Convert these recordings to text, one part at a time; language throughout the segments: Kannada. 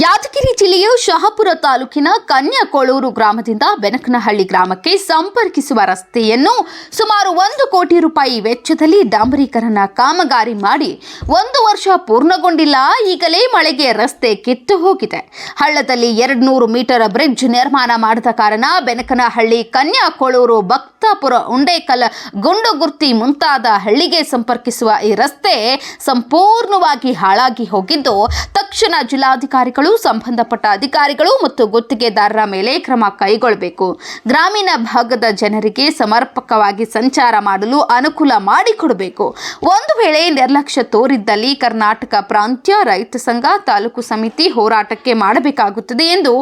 ಯಾದಗಿರಿ ಜಿಲ್ಲೆಯ ಶಹಾಪುರ ತಾಲೂಕಿನ ಕನ್ಯಾಕೊಳೂರು ಗ್ರಾಮದಿಂದ ಬೆನಕನಹಳ್ಳಿ ಗ್ರಾಮಕ್ಕೆ ಸಂಪರ್ಕಿಸುವ ರಸ್ತೆಯನ್ನು ಸುಮಾರು ಒಂದು ಕೋಟಿ ರೂಪಾಯಿ ವೆಚ್ಚದಲ್ಲಿ ಡಾಂಬರೀಕರಣ ಕಾಮಗಾರಿ ಮಾಡಿ ಒಂದು ವರ್ಷ ಪೂರ್ಣಗೊಂಡಿಲ್ಲ. ಈಗಲೇ ಮಳೆಗೆ ರಸ್ತೆ ಕಿತ್ತು ಹೋಗಿದೆ. ಹಳ್ಳದಲ್ಲಿ ಎರಡು ನೂರು ಮೀಟರ್ ಬ್ರಿಡ್ಜ್ ನಿರ್ಮಾಣ ಮಾಡದ ಕಾರಣ ಬೆನಕನಹಳ್ಳಿ ಕನ್ಯಾಕೋಳೂರು ಭಕ್ತಾಪುರ ಉಂಡೇಕಲ್ ಗುಂಡುಗುರ್ತಿ ಮುಂತಾದ ಹಳ್ಳಿಗೆ ಸಂಪರ್ಕಿಸುವ ಈ ರಸ್ತೆ ಸಂಪೂರ್ಣವಾಗಿ ಹಾಳಾಗಿ ಹೋಗಿದ್ದು, ತಕ್ಷಣ ಜಿಲ್ಲಾಧಿಕಾರಿಗಳು, ಸಂಬಂಧಪಟ್ಟ ಅಧಿಕಾರಿಗಳು ಮತ್ತು ಗುತ್ತಿಗೆದಾರರ ಮೇಲೆ ಕ್ರಮ ಕೈಗೊಳ್ಳಬೇಕು. ಗ್ರಾಮೀಣ ಭಾಗದ ಜನರಿಗೆ ಸಮರ್ಪಕವಾಗಿ ಸಂಚಾರ ಮಾಡಲು ಅನುಕೂಲ ಮಾಡಿಕೊಡಬೇಕು. ಒಂದು ವೇಳೆ ನಿರ್ಲಕ್ಷ್ಯ ತೋರಿದ್ದಲ್ಲಿ ಕರ್ನಾಟಕ ಪ್ರಾಂತ್ಯ ರೈತ ಸಂಘ ತಾಲೂಕು ಸಮಿತಿ ಹೋರಾಟಕ್ಕೆ ಮಾಡಬೇಕಾಗುತ್ತದೆ ಎಂದು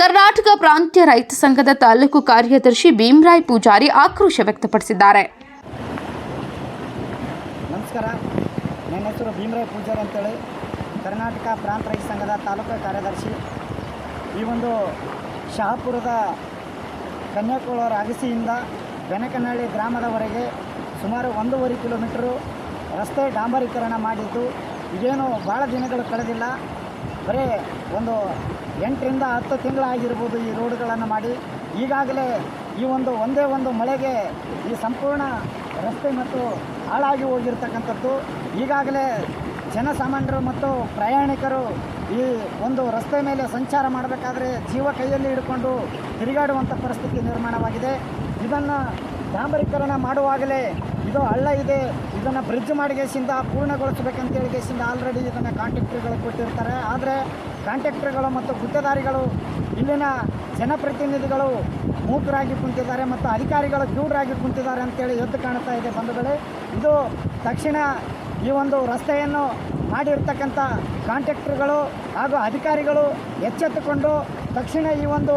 ಕರ್ನಾಟಕ ಪ್ರಾಂತ್ಯ ರೈತ ಸಂಘದ ತಾಲೂಕು ಕಾರ್ಯದರ್ಶಿ ಭೀಮರಾಯ್ ಪೂಜಾರಿ ಆಕ್ರೋಶ ವ್ಯಕ್ತಪಡಿಸಿದ್ದಾರೆ. ನಮಸ್ಕಾರ. ನನ್ನ ಹೆಸರು ಭೀಮರಾಯ್ ಪೂಜಾರಿ ಅಂತೇಳಿ. ಕರ್ನಾಟಕ ಪ್ರಾಂತ ರೈತ ಸಂಘದ ತಾಲೂಕು ಕಾರ್ಯದರ್ಶಿ ಈ ಒಂದು ಶಹಾಪುರದ ಕನ್ಯಾಕುಮಾರ ಅಗಸಿಯಿಂದ ಬೆನಕನಹಳ್ಳಿ ಗ್ರಾಮದವರೆಗೆ ಸುಮಾರು ಒಂದೂವರೆ ಕಿಲೋಮೀಟರು ರಸ್ತೆ ಡಾಂಬರೀಕರಣ ಮಾಡಿದ್ದು, ಇದೇನು ಭಾಳ ದಿನಗಳು ಕಳೆದಿಲ್ಲ. ಬರೀ ಒಂದು ಎಂಟರಿಂದ ಹತ್ತು ತಿಂಗಳಾಗಿರ್ಬೋದು ಈ ರೋಡ್ಗಳನ್ನು ಮಾಡಿ ಈಗಾಗಲೇ ಈ ಒಂದು ಒಂದೇ ಒಂದು ಮಳೆಗೆ ಈ ಸಂಪೂರ್ಣ ರಸ್ತೆ ಮತ್ತು ಹಾಳಾಗಿ ಹೋಗಿರ್ತಕ್ಕಂಥದ್ದು. ಈಗಾಗಲೇ ಜನಸಾಮಾನ್ಯರು ಮತ್ತು ಪ್ರಯಾಣಿಕರು ಈ ಒಂದು ರಸ್ತೆ ಮೇಲೆ ಸಂಚಾರ ಮಾಡಬೇಕಾದ್ರೆ ಜೀವ ಕೈಯಲ್ಲಿ ಹಿಡ್ಕೊಂಡು ತಿರುಗಾಡುವಂಥ ಪರಿಸ್ಥಿತಿ ನಿರ್ಮಾಣವಾಗಿದೆ. ಇದನ್ನು ಡಾಂಬರೀಕರಣ ಮಾಡುವಾಗಲೇ ಇದು ಹಳ್ಳ ಇದೆ, ಇದನ್ನು ಬ್ರಿಡ್ಜ್ ಮಾಡಿಗೆಸಿಂದ ಪೂರ್ಣಗೊಳಿಸಬೇಕಂತೇಳಿ ಕೇಸಿಂದ ಆಲ್ರೆಡಿ ಇದನ್ನು ಕಾಂಟ್ರಾಕ್ಟ್ರುಗಳು ಕೊಟ್ಟಿರ್ತಾರೆ. ಆದರೆ ಕಾಂಟ್ರಾಕ್ಟ್ರುಗಳು ಮತ್ತು ಗುತ್ತೇದಾರಿಗಳು ಇಲ್ಲಿನ ಜನಪ್ರತಿನಿಧಿಗಳು ಮೂಕರಾಗಿ ಕುಂತಿದ್ದಾರೆ ಮತ್ತು ಅಧಿಕಾರಿಗಳು ಕ್ಯೂಡರಾಗಿ ಕುಂತಿದ್ದಾರೆ ಅಂತೇಳಿ ಎದ್ದು ಕಾಣ್ತಾ ಇದೆ ಬಂಧುಗಳೇ. ಇದು ತಕ್ಷಣ ಈ ಒಂದು ರಸ್ತೆಯನ್ನು ಮಾಡಿರ್ತಕ್ಕಂಥ ಕಾಂಟ್ರಾಕ್ಟ್ರುಗಳು ಹಾಗೂ ಅಧಿಕಾರಿಗಳು ಎಚ್ಚೆತ್ತುಕೊಂಡು ತಕ್ಷಣ ಈ ಒಂದು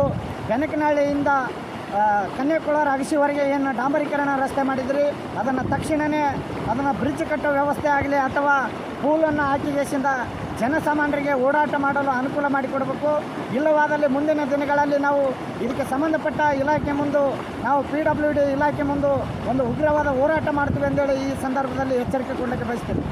ಬೆನಕನಹಳ್ಳಿಯಿಂದ ಆ, ಕನ್ಯಾಕುಳಾರ ಅಗಸಿವರೆಗೆ ಏನು ಡಾಂಬರೀಕರಣ ರಸ್ತೆ ಮಾಡಿದ್ರಿ? ಅದನ್ನು ತಕ್ಷಣವೇ ಅದನ್ನು ಬ್ರಿಡ್ಜ್ ಕಟ್ಟೋ ವ್ಯವಸ್ಥೆ ಆಗಲಿ ಅಥವಾ ಪೂಲನ್ನು ಹಾಕಿಗೆಸಿಂದ ಜನಸಾಮಾನ್ಯರಿಗೆ ಓಡಾಟ ಮಾಡಲು ಅನುಕೂಲ ಮಾಡಿಕೊಡಬೇಕು. ಇಲ್ಲವಾದಲ್ಲಿ ಮುಂದಿನ ದಿನಗಳಲ್ಲಿ ನಾವು ಇದಕ್ಕೆ ಸಂಬಂಧಪಟ್ಟ ಇಲಾಖೆ ಮುಂದೆ ನಾವು ಪಿ ಡಬ್ಲ್ಯೂ ಡಿ ಇಲಾಖೆ ಮುಂದೆ ಒಂದು ಉಗ್ರವಾದ ಹೋರಾಟ ಮಾಡ್ತೀವಿ ಅಂತೇಳಿ ಈ ಸಂದರ್ಭದಲ್ಲಿ ಎಚ್ಚರಿಕೆ ಕೊಡಲಿಕ್ಕೆ ಬಯಸ್ತೀನಿ.